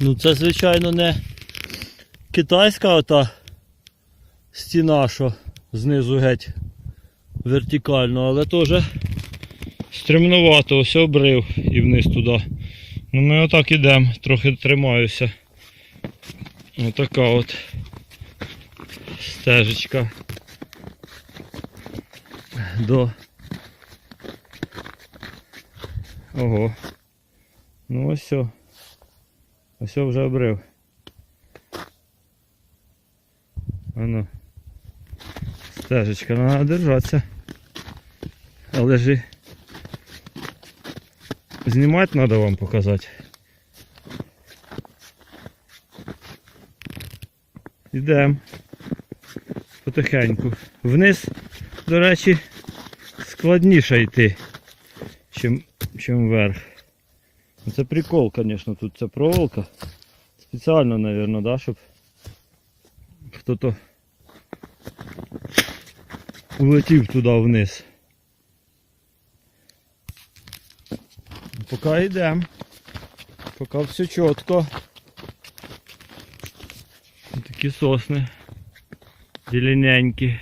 Ну це, звичайно, не китайська ота стіна, що знизу геть вертикально, але теж стремновато, ось обрив і вниз туди. Ну ми отак ідемо, трохи тримаюся. Отака от стежечка. До. Ого. Ну ось все. Ось вже обрив. Ану. Стежечка, треба держатися. Але ж і знімати треба вам показати. Йдемо. Потихеньку. Вниз, до речі, складніше йти, чим, чим вверх. Ну, Це прикол, звісно, тут ця проволока. Спеціально, мабуть, да, щоб хто-то улетів туди вниз. Поки йдемо. Поки все чітко. Такі сосни. Зелененькі.